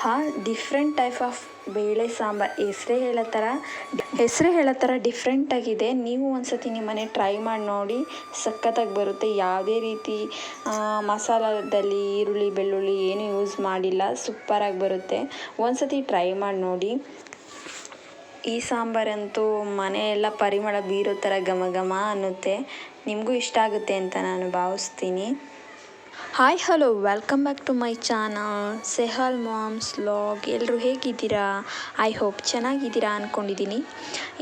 ಆಹಾ different type of ಬೇಳೆ ಸಾಂಬಾರು, ಹೆಸ್ರೇ ಹೇಳೋ ಥರ ಹೆಸ್ರೇ ಹೇಳೋ ಥರ ಡಿಫ್ರೆಂಟಾಗಿದೆ ನೀವು ಒಂದು ಸತಿ ನಿಮ್ಮ ಮನೆ ಟ್ರೈ ಮಾಡಿ ನೋಡಿ, ಸಖತ್ತಾಗಿ ಬರುತ್ತೆ. ಯಾವುದೇ ರೀತಿ ಮಸಾಲದಲ್ಲಿ ಈರುಳ್ಳಿ, ಬೆಳ್ಳುಳ್ಳಿ ಏನೂ ಯೂಸ್ ಮಾಡಿಲ್ಲ ಸೂಪರಾಗಿ ಬರುತ್ತೆ. ಒಂದು ಸತಿ ಟ್ರೈ ಮಾಡಿ ನೋಡಿ. ಈ ಸಾಂಬಾರಂತೂ ಮನೆಯೆಲ್ಲ ಪರಿಮಳ ಬೀರೋ ಥರ ಘಮ ಘಮ ಅನ್ನುತ್ತೆ. ನಿಮಗೂ ಇಷ್ಟ ಆಗುತ್ತೆ ಅಂತ ನಾನು ಭಾವಿಸ್ತೀನಿ. Hi hello welcome back to my channel Sehal moms log ಎಲ್ಲರೂ ಹೇಗಿದ್ದೀರಾ? ಐ ಹೋಪ್ ಚೆನ್ನಾಗಿದ್ದೀರಾ ಅಂದ್ಕೊಂಡಿದ್ದೀನಿ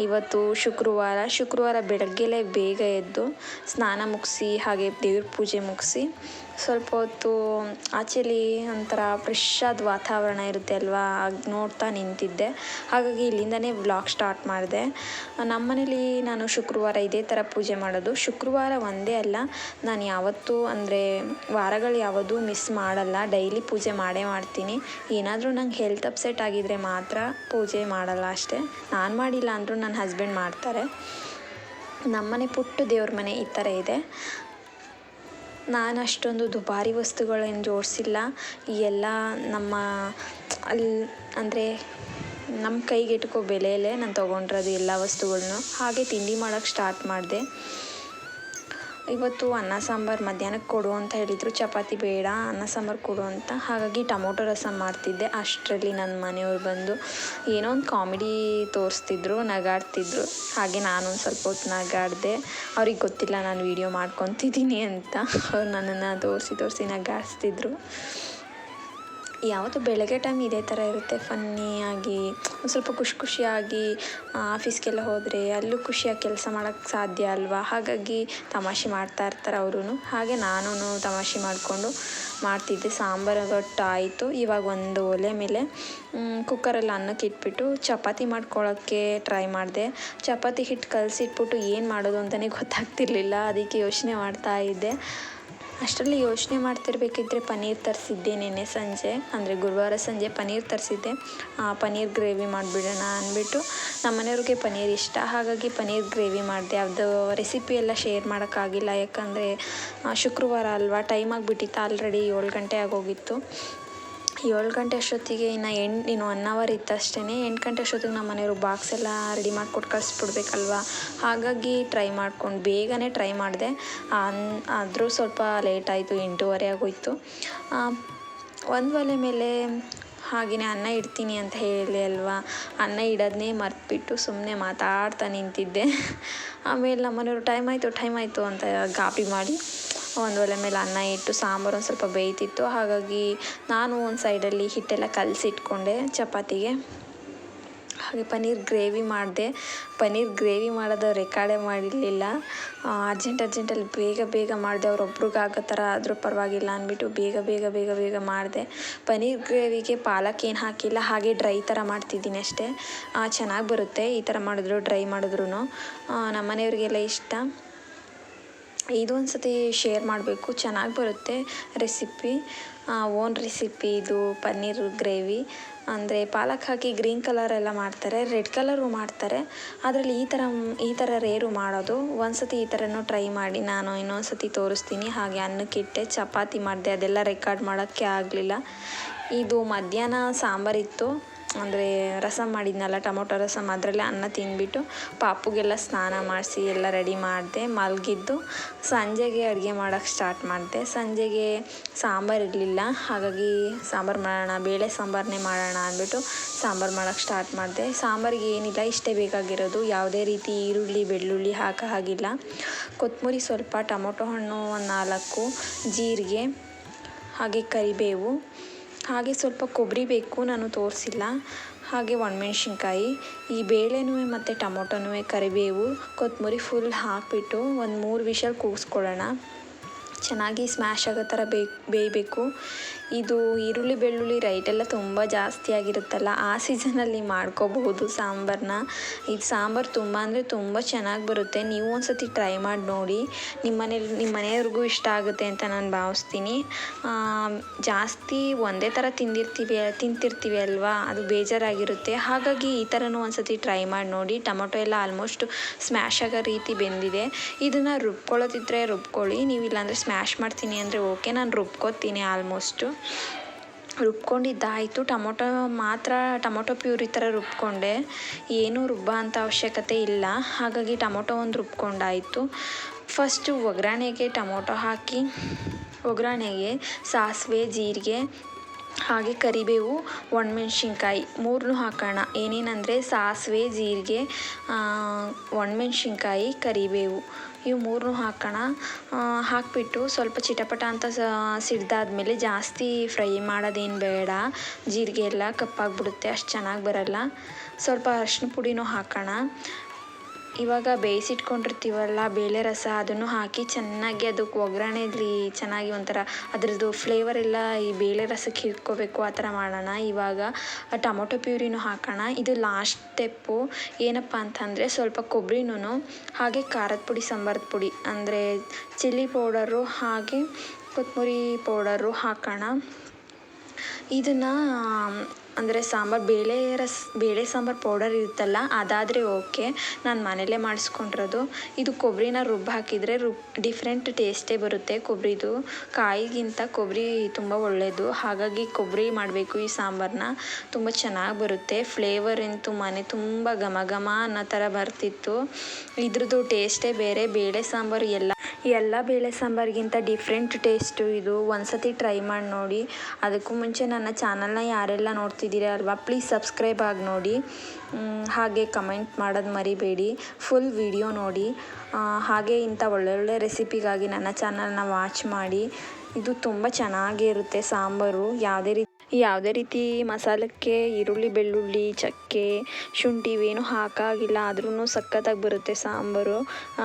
ಇವತ್ತು ಶುಕ್ರವಾರ ಶುಕ್ರವಾರ ಬೆಳಗ್ಗೆಲೇ ಬೇಗ ಎದ್ದು ಸ್ನಾನ ಮುಗಿಸಿ, ಹಾಗೆ ದೇವ್ರ ಪೂಜೆ ಮುಗಿಸಿ, ಸ್ವಲ್ಪ ಹೊತ್ತು ಆಚೆಲಿ ಒಂಥರ ಫ್ರೆಶ್ ಆದ ವಾತಾವರಣ ಇರುತ್ತೆ ಅಲ್ವಾ? ನೋಡ್ತಾ ನಿಂತಿದ್ದೆ. ಹಾಗಾಗಿ ಇಲ್ಲಿಂದನೇ ವ್ಲಾಗ್ ಸ್ಟಾರ್ಟ್ ಮಾಡಿದೆ. ನಮ್ಮ ಮನೇಲಿ ನಾನು ಶುಕ್ರವಾರ ಇದೇ ಥರ ಪೂಜೆ ಮಾಡೋದು. ಶುಕ್ರವಾರ ಒಂದೇ ಅಲ್ಲ, ನಾನು ಯಾವತ್ತೂ ಅಂದರೆ ವಾರಗಳು ಯಾವುದು ಮಿಸ್ ಮಾಡಲ್ಲ. ಡೈಲಿ ಪೂಜೆ ಮಾಡೇ ಮಾಡ್ತೀನಿ. ಏನಾದರೂ ನಂಗೆ ಹೆಲ್ತ್ ಅಪ್ಸೆಟ್ ಆಗಿದ್ದರೆ ಮಾತ್ರ ಪೂಜೆ ಮಾಡಲ್ಲ ಅಷ್ಟೇ. ನಾನು ಮಾಡಿಲ್ಲ ಅಂದರೂ ನನ್ನ ಹಸ್ಬೆಂಡ್ ಮಾಡ್ತಾರೆ. ನಮ್ಮನೆ ಪುಟ್ಟ ದೇವ್ರ ಮನೆ ಈ ಥರ ಇದೆ. ನಾನು ಅಷ್ಟೊಂದು ದುಬಾರಿ ವಸ್ತುಗಳೇನು ಜೋಡಿಸಿಲ್ಲ. ಎಲ್ಲ ನಮ್ಮ ಅಲ್ಲಿ ಅಂದರೆ ನಮ್ಮ ಕೈಗೆಟುಕೋ ಬೆಲೆಯಲ್ಲೇ ನಾನು ತೊಗೊಂಡಿರೋದು ಎಲ್ಲ ವಸ್ತುಗಳನ್ನೂ ಹಾಗೆ ತಿಂಡಿ ಮಾಡೋಕ್ಕೆ ಸ್ಟಾರ್ಟ್ ಮಾಡಿದೆ. ಇವತ್ತು ಅನ್ನ ಸಾಂಬಾರು ಮಧ್ಯಾಹ್ನಕ್ಕೆ ಕೊಡು ಅಂತ ಹೇಳಿದರು. ಚಪಾತಿ ಬೇಡ, ಅನ್ನ ಸಾಂಬಾರು ಕೊಡು ಅಂತ. ಹಾಗಾಗಿ ಟೊಮೊಟೊ ರಸಂ ಮಾಡ್ತಿದ್ದೆ. ಅಷ್ಟರಲ್ಲಿ ನನ್ನ ಮನೆಯವ್ರು ಬಂದು ಏನೋ ಒಂದು ಕಾಮಿಡಿ ತೋರಿಸ್ತಿದ್ರು, ನಗಾಡ್ತಿದ್ರು. ಹಾಗೆ ನಾನು ಒಂದು ಸ್ವಲ್ಪ ಹೊತ್ತು ನಗಾಡಿದೆ. ಅವ್ರಿಗೆ ಗೊತ್ತಿಲ್ಲ ನಾನು ವೀಡಿಯೋ ಮಾಡ್ಕೊತಿದ್ದೀನಿ ಅಂತ. ಅವ್ರು ನನ್ನನ್ನು ತೋರಿಸಿ ತೋರಿಸಿ ನಗಾಡಿಸ್ತಿದ್ರು. ಯಾವತ್ತೂ ಬೆಳಗ್ಗೆ ಟೈಮ್ ಇದೇ ಥರ ಇರುತ್ತೆ. ಫನ್ನಿಯಾಗಿ ಒಂದು ಸ್ವಲ್ಪ ಖುಷಿ ಖುಷಿಯಾಗಿ ಆಫೀಸ್ಗೆಲ್ಲ ಹೋದರೆ ಅಲ್ಲೂ ಖುಷಿಯಾಗಿ ಕೆಲಸ ಮಾಡೋಕ್ಕೆ ಸಾಧ್ಯ ಅಲ್ವಾ? ಹಾಗಾಗಿ ತಮಾಷೆ ಮಾಡ್ತಾ ಇರ್ತಾರೆ ಅವರೂ ಹಾಗೆ ನಾನು ತಮಾಷೆ ಮಾಡಿಕೊಂಡು ಮಾಡ್ತಿದ್ದೆ. ಸಾಂಬಾರು ಆಯಿತು ಇವಾಗ ಒಂದು ಒಲೆ ಮೇಲೆ ಕುಕ್ಕರಲ್ಲಿ ಅನ್ನಕ್ಕೆ ಇಟ್ಬಿಟ್ಟು ಚಪಾತಿ ಮಾಡ್ಕೊಳ್ಳೋಕ್ಕೆ ಟ್ರೈ ಮಾಡಿದೆ. ಚಪಾತಿ ಹಿಟ್ಟು ಕಲಸಿಟ್ಬಿಟ್ಟು ಏನು ಮಾಡೋದು ಅಂತಲೇ ಗೊತ್ತಾಗ್ತಿರ್ಲಿಲ್ಲ. ಅದಕ್ಕೆ ಯೋಚನೆ ಮಾಡ್ತಾ ಇದ್ದೆ. ಅಷ್ಟರಲ್ಲಿ ಯೋಚನೆ ಮಾಡ್ತಿರ್ಬೇಕಿದ್ರೆ ಪನ್ನೀರ್ ತರಿಸಿದ್ದೆ ನಿನ್ನೆ ಸಂಜೆ. ಅಂದರೆ ಗುರುವಾರ ಸಂಜೆ ಪನ್ನೀರ್ ತರಿಸಿದ್ದೆ. ಪನ್ನೀರ್ ಗ್ರೇವಿ ಮಾಡಿಬಿಡೋಣ ಅಂದ್ಬಿಟ್ಟು ನಮ್ಮ ಮನೆಯವ್ರಿಗೆ ಪನ್ನೀರ್ ಇಷ್ಟ. ಹಾಗಾಗಿ ಪನ್ನೀರ್ ಗ್ರೇವಿ ಮಾಡಿದೆ. ಅದು ರೆಸಿಪಿ ಎಲ್ಲ ಶೇರ್ ಮಾಡೋಕ್ಕಾಗಿಲ್ಲ. ಯಾಕಂದರೆ ಶುಕ್ರವಾರ ಅಲ್ವಾ? ಟೈಮ್ ಆಗಿಬಿಟ್ಟಿತ್ತು. ಆಲ್ರೆಡಿ ಏಳು ಗಂಟೆ ಆಗೋಗಿತ್ತು. ಏಳು ಗಂಟೆ ಅಷ್ಟೊತ್ತಿಗೆ ಇನ್ನು ಎಂಟು, ಇನ್ನು ಒನ್ ಅವರ್ ಇತ್ತು ಅಷ್ಟೇ ಎಂಟು ಗಂಟೆ ಅಷ್ಟೊತ್ತಿಗೆ ನಮ್ಮ ಮನೆಯವರು ಬಾಕ್ಸ್ ಎಲ್ಲ ರೆಡಿ ಮಾಡಿಕೊಟ್ಟು ಕಳಿಸ್ಬಿಡ್ಬೇಕಲ್ವ? ಹಾಗಾಗಿ ಟ್ರೈ ಮಾಡ್ಕೊಂಡು, ಬೇಗನೆ ಟ್ರೈ ಮಾಡಿದೆ. ಆದರೂ ಸ್ವಲ್ಪ ಲೇಟ್ ಆಯಿತು, ಎಂಟೂವರೆ ಆಗೋಯಿತು. ಒಂದು ಒಲೆ ಮೇಲೆ ಹಾಗೆಯೇ ಅನ್ನ ಇಡ್ತೀನಿ ಅಂತ ಹೇಳಿ ಅಲ್ವಾ? ಅನ್ನ ಇಡೋದನ್ನೇ ಮರೆತ್ಬಿಟ್ಟು ಸುಮ್ಮನೆ ಮಾತಾಡ್ತಾ ನಿಂತಿದ್ದೆ. ಆಮೇಲೆ ನಮ್ಮ ಮನೆಯವರು ಟೈಮ್ ಆಯಿತು ಟೈಮ್ ಆಯಿತು ಅಂತ ಗಾಬರಿ ಮಾಡಿ ಒಂದು ಒಲೆ ಮೇಲೆ ಅನ್ನ ಇಟ್ಟು ಸಾಂಬಾರು ಒಂದು ಸ್ವಲ್ಪ ಬೇಯ್ತಿತ್ತು. ಹಾಗಾಗಿ ನಾನು ಒಂದು ಸೈಡಲ್ಲಿ ಹಿಟ್ಟೆಲ್ಲ ಕಲಸಿಟ್ಕೊಂಡೆ ಚಪಾತಿಗೆ. ಹಾಗೆ ಪನ್ನೀರ್ ಗ್ರೇವಿ ಮಾಡಿದೆ. ಪನ್ನೀರ್ ಗ್ರೇವಿ ಮಾಡೋದು ರೆಕಾರ್ಡೇ ಮಾಡಿರಲಿಲ್ಲ. ಅರ್ಜೆಂಟ್ ಅರ್ಜೆಂಟಲ್ಲಿ ಬೇಗ ಬೇಗ ಮಾಡಿದೆ. ಅವ್ರೊಬ್ರಿಗೆ ಆಗೋ ಥರ ಆದರೂ ಪರವಾಗಿಲ್ಲ ಅಂದ್ಬಿಟ್ಟು ಬೇಗ ಬೇಗ ಬೇಗ ಬೇಗ ಮಾಡಿದೆ. ಪನ್ನೀರ್ ಗ್ರೇವಿಗೆ ಪಾಲಕ್ ಏನು ಹಾಕಿಲ್ಲ, ಹಾಗೆ ಡ್ರೈ ಥರ ಮಾಡ್ತಿದ್ದೀನಿ ಅಷ್ಟೇ. ಚೆನ್ನಾಗಿ ಬರುತ್ತೆ. ಈ ಥರ ಮಾಡಿದ್ರು, ಡ್ರೈ ಮಾಡಿದ್ರು ನಮ್ಮ ಮನೆಯವ್ರಿಗೆಲ್ಲ ಇಷ್ಟ. ಇದು ಒಂದು ಸತಿ ಶೇರ್ ಮಾಡಬೇಕು. ಚೆನ್ನಾಗಿ ಬರುತ್ತೆ ರೆಸಿಪಿ ಓನ್ ರೆಸಿಪಿ ಇದು ಪನ್ನೀರ್ ಗ್ರೇವಿ. ಅಂದರೆ ಪಾಲಕ್ ಹಾಕಿ ಗ್ರೀನ್ ಕಲರ್ ಎಲ್ಲ ಮಾಡ್ತಾರೆ ರೆಡ್ ಕಲರು ಮಾಡ್ತಾರೆ. ಅದರಲ್ಲಿ ಈ ಥರ ಈ ಥರ ರೇರು ಮಾಡೋದು. ಒಂದು ಸತಿ ಈ ಥರನೂ ಟ್ರೈ ಮಾಡಿ ನಾನು ಇನ್ನೊಂದು ಸತಿ ತೋರಿಸ್ತೀನಿ. ಹಾಗೆ ಅನ್ನಕ್ಕಿಟ್ಟೆ ಚಪಾತಿ ಮಾಡಿದೆ, ಅದೆಲ್ಲ ರೆಕಾರ್ಡ್ ಮಾಡೋಕ್ಕೆ ಆಗಲಿಲ್ಲ. ಇದು ಮಧ್ಯಾಹ್ನ ಸಾಂಬಾರಿತ್ತು ಅಂದರೆ ರಸಮ್ ಮಾಡಿದ್ನಲ್ಲ, ಟೊಮೊಟೊ ರಸಮ್ ಅದರಲ್ಲೇ ಅನ್ನ ತಿಂದ್ಬಿಟ್ಟು ಪಾಪುಗೆಲ್ಲ ಸ್ನಾನ ಮಾಡಿಸಿ ಎಲ್ಲ ರೆಡಿ ಮಾಡಿದೆ, ಮಲಗಿದ್ದು ಸಂಜೆಗೆ ಅಡುಗೆ ಮಾಡೋಕ್ಕೆ ಸ್ಟಾರ್ಟ್ ಮಾಡಿದೆ. ಸಂಜೆಗೆ ಸಾಂಬಾರು ಇರಲಿಲ್ಲ, ಹಾಗಾಗಿ ಸಾಂಬಾರು ಮಾಡೋಣ, ಬೇಳೆ ಸಾಂಬಾರನ್ನೇ ಮಾಡೋಣ ಅಂದ್ಬಿಟ್ಟು ಸಾಂಬಾರು ಮಾಡೋಕ್ಕೆ ಸ್ಟಾರ್ಟ್ ಮಾಡಿದೆ. ಸಾಂಬಾರಿಗೆ ಏನಿಲ್ಲ, ಇಷ್ಟೇ ಬೇಕಾಗಿರೋದು, ಯಾವುದೇ ರೀತಿ ಈರುಳ್ಳಿ, ಬೆಳ್ಳುಳ್ಳಿ ಹಾಕೋ ಹಾಗಿಲ್ಲ. ಕೊತ್ತಂಬರಿ ಸ್ವಲ್ಪ, ಟೊಮೊಟೊ ಹಣ್ಣು ಒಂದು ನಾಲ್ಕು, ಜೀರಿಗೆ, ಹಾಗೆ ಕರಿಬೇವು. ಹಾಗೆ ಸ್ವಲ್ಪ ಕೊಬ್ಬರಿ ಬೇಕು ನಾನು ತೋರಿಸಿಲ್ಲ. ಹಾಗೆ ಒಣಮೆಣ್ಸಿನ್ಕಾಯಿ, ಈ ಬೇಳೆನೂ ಮತ್ತು ಟೊಮೊಟೊನೂ ಕರಿಬೇವು ಕೊತ್ತಂಬರಿ ಫುಲ್ ಹಾಕಿಬಿಟ್ಟು ಒಂದು ಮೂರು ವಿಷಲ್ ಕೂಗಿಸ್ಕೊಳ್ಳೋಣ ಚೆನ್ನಾಗಿ ಸ್ಮ್ಯಾಶ್ ಆಗೋ ಥರ ಬೇಯ್ ಬೇಯಬೇಕು. ಇದು ಈರುಳ್ಳಿ, ಬೆಳ್ಳುಳ್ಳಿ ರೈಟ್ ಎಲ್ಲ ತುಂಬ ಜಾಸ್ತಿ ಆಗಿರುತ್ತಲ್ಲ, ಆ ಸೀಸನಲ್ಲಿ ಮಾಡ್ಕೋಬಹುದು ಸಾಂಬಾರನ್ನ ಇದು ಸಾಂಬಾರು ತುಂಬ ಅಂದರೆ ತುಂಬ ಚೆನ್ನಾಗಿ ಬರುತ್ತೆ. ನೀವು ಒಂದು ಸತಿ ಟ್ರೈ ಮಾಡಿ ನೋಡಿ. ನಿಮ್ಮ ಮನೇಲಿ ನಿಮ್ಮ ಮನೆಯವ್ರಿಗೂ ಇಷ್ಟ ಆಗುತ್ತೆ ಅಂತ ನಾನು ಭಾವಿಸ್ತೀನಿ. ಜಾಸ್ತಿ ಒಂದೇ ಥರ ತಿಂದಿರ್ತೀವಿ, ತಿಂತಿರ್ತೀವಿ ಅಲ್ವಾ? ಅದು ಬೇಜಾರಾಗಿರುತ್ತೆ. ಹಾಗಾಗಿ ಈ ಥರನೂ ಒಂದು ಸತಿ ಟ್ರೈ ಮಾಡಿ ನೋಡಿ. ಟೊಮೊಟೊ ಎಲ್ಲ ಆಲ್ಮೋಸ್ಟ್ ಸ್ಮ್ಯಾಶ್ ಆಗೋ ರೀತಿ ಬೆಂದಿದೆ. ಇದನ್ನು ರುಬ್ಕೊಳ್ಳೋದಿದ್ರೆ ರುಬ್ಕೊಳ್ಳಿ. ನೀವು ಇಲ್ಲಾಂದರೆ ಸ್ಮ್ಯಾಶ್ ಮಾಡ್ತೀನಿ ಅಂದರೆ ಓಕೆ ನಾನು ರುಬ್ಕೋತೀನಿ ಆಲ್ಮೋಸ್ಟು ರುಬ್ಕೊಂಡಿದ್ದಾಯಿತು. ಟೊಮೊಟೊ ಮಾತ್ರ, ಟೊಮೊಟೊ ಪ್ಯೂರಿ ಥರ ರುಬ್ಕೊಂಡೆ. ಏನೂ ರುಬ್ಬೋ ಅಂಥ ಅವಶ್ಯಕತೆ ಇಲ್ಲ. ಹಾಗಾಗಿ ಟೊಮೊಟೊ ಒಂದು ರುಬ್ಕೊಂಡಾಯಿತು. ಫಸ್ಟು ಒಗ್ಗರಣೆಗೆ ಟೊಮೊಟೊ ಹಾಕಿ, ಒಗ್ಗರಣೆಗೆ ಸಾಸಿವೆ, ಜೀರಿಗೆ ಹಾಗೆ ಕರಿಬೇವು, ಒಣಮೆಣ್ಸಿನ್ಕಾಯಿ ಮೂರನ್ನೂ ಹಾಕೋಣ. ಏನೇನಂದರೆ ಸಾಸಿವೆ, ಜೀರಿಗೆ ಒಣಮೆಣ್ಸಿನ್ಕಾಯಿ, ಕರಿಬೇವು. ಇವು ಮೂರನ್ನೂ ಹಾಕೋಣ. ಹಾಕಿಬಿಟ್ಟು ಸ್ವಲ್ಪ ಚಿಟಪಟ ಅಂತ ಸಿಡ್ದಾದ್ಮೇಲೆ ಜಾಸ್ತಿ ಫ್ರೈ ಮಾಡೋದೇನು ಬೇಡ. ಜೀರಿಗೆ ಎಲ್ಲ ಕಪ್ಪಾಗಿಬಿಡುತ್ತೆ, ಅಷ್ಟು ಚೆನ್ನಾಗಿ ಬರಲ್ಲ. ಸ್ವಲ್ಪ ಅರಿಶಿನ ಪುಡಿನೂ ಹಾಕೋಣ. ಇವಾಗ ಬೇಯಿಸಿಟ್ಕೊಂಡಿರ್ತೀವಲ್ಲ, ಬೇಳೆ ರಸ ಅದನ್ನು ಹಾಕಿ ಚೆನ್ನಾಗಿ ಅದಕ್ಕೆ ಒಗ್ಗರಣೆಲಿ ಚೆನ್ನಾಗಿ ಒಂಥರ ಅದರದ್ದು ಫ್ಲೇವರ್ ಎಲ್ಲ ಈ ಬೇಳೆ ರಸಕ್ಕೆ ಹಿಡ್ಕೋಬೇಕು ಆ ಥರ ಮಾಡೋಣ. ಇವಾಗ ಟೊಮೊಟೊ ಪ್ಯೂರಿನೂ ಹಾಕೋಣ. ಇದು ಲಾಸ್ಟ್ ಸ್ಟೆಪ್ಪು ಏನಪ್ಪ ಅಂತಂದರೆ ಸ್ವಲ್ಪ ಕೊಬ್ಬರಿನೂ ಹಾಗೆ ಖಾರದ ಪುಡಿ, ಸಾಂಬಾರದ ಪುಡಿ. ಅಂದರೆ ಚಿಲ್ಲಿ ಪೌಡರು ಹಾಗೆ ಕೊತ್ತಂಬರಿ ಪೌಡರು ಹಾಕೋಣ. ಇದನ್ನು ಅಂದರೆ ಸಾಂಬಾರು ಬೇಳೆ ರಸ್, ಬೇಳೆ ಸಾಂಬಾರು ಪೌಡರ್ ಇರುತ್ತಲ್ಲ, ಅದಾದರೆ ಓಕೆ ನಾನು ಮನೆಯಲ್ಲೇ ಮಾಡಿಸ್ಕೊಂಡಿರೋದು. ಇದು ಕೊಬ್ಬರಿನ ರುಬ್ಬಿ ಹಾಕಿದರೆ ರುಬ್ ಡಿಫ್ರೆಂಟ್ ಟೇಸ್ಟೇ ಬರುತ್ತೆ ಕೊಬ್ಬರಿದು ಕಾಯಿಗಿಂತ ಕೊಬ್ಬರಿ ತುಂಬ ಒಳ್ಳೆಯದು ಹಾಗಾಗಿ ಕೊಬ್ಬರಿ ಮಾಡಬೇಕು ಈ ಸಾಂಬಾರನ್ನ ತುಂಬ ಚೆನ್ನಾಗಿ ಬರುತ್ತೆ. ಫ್ಲೇವರ್ ಅಂತೂ ಮನೆ ತುಂಬ ಘಮ ಘಮ ಅನ್ನೋ ಥರ ಬರ್ತಿತ್ತು. ಇದ್ರದ್ದು ಟೇಸ್ಟೇ ಬೇರೆ, ಬೇಳೆ ಸಾಂಬಾರು ಎಲ್ಲ ಎಲ್ಲ ಬೇಳೆ ಸಾಂಬಾರಿಗಿಂತ ಡಿಫ್ರೆಂಟ್ ಟೇಸ್ಟು ಇದು. ಒಂದ್ಸತಿ ಟ್ರೈ ಮಾಡಿ ನೋಡಿ. ಅದಕ್ಕೂ ಮುಂಚೆ ನನ್ನ ಚಾನಲ್ನ ಯಾರೆಲ್ಲ ನೋಡ್ತಿದ್ದೀರ ಅಲ್ವಾ ಪ್ಲೀಸ್ ಸಬ್ಸ್ಕ್ರೈಬ್ ಆಗಿ ನೋಡಿ. ಹಾಗೆ ಕಮೆಂಟ್ ಮಾಡೋದು ಮರಿಬೇಡಿ. ಫುಲ್ ವಿಡಿಯೋ ನೋಡಿ. ಹಾಗೆ ಇಂಥ ಒಳ್ಳೊಳ್ಳೆ ರೆಸಿಪಿಗಾಗಿ ನನ್ನ ಚಾನಲ್ನ ವಾಚ್ ಮಾಡಿ. ಇದು ತುಂಬ ಚೆನ್ನಾಗಿರುತ್ತೆ ಸಾಂಬಾರು. ಯಾವುದೇ ರೀತಿ ಯಾವುದೇ ರೀತಿ ಮಸಾಲಕ್ಕೆ ಈರುಳ್ಳಿ, ಬೆಳ್ಳುಳ್ಳಿ, ಚಕ್ಕೆ, ಶುಂಠಿ ಇವೇನು ಹಾಕಾಗಿಲ್ಲ. ಆದ್ರೂ ಸಖತ್ತಾಗಿ ಬರುತ್ತೆ ಸಾಂಬಾರು.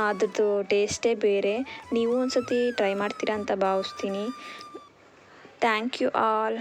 ಅದ್ರದ್ದು ಟೇಸ್ಟೇ ಬೇರೆ. ನೀವು ಒಂದು ಸತಿ ಟ್ರೈ ಮಾಡ್ತೀರಾ ಅಂತ ಭಾವಿಸ್ತೀನಿ. Thank you all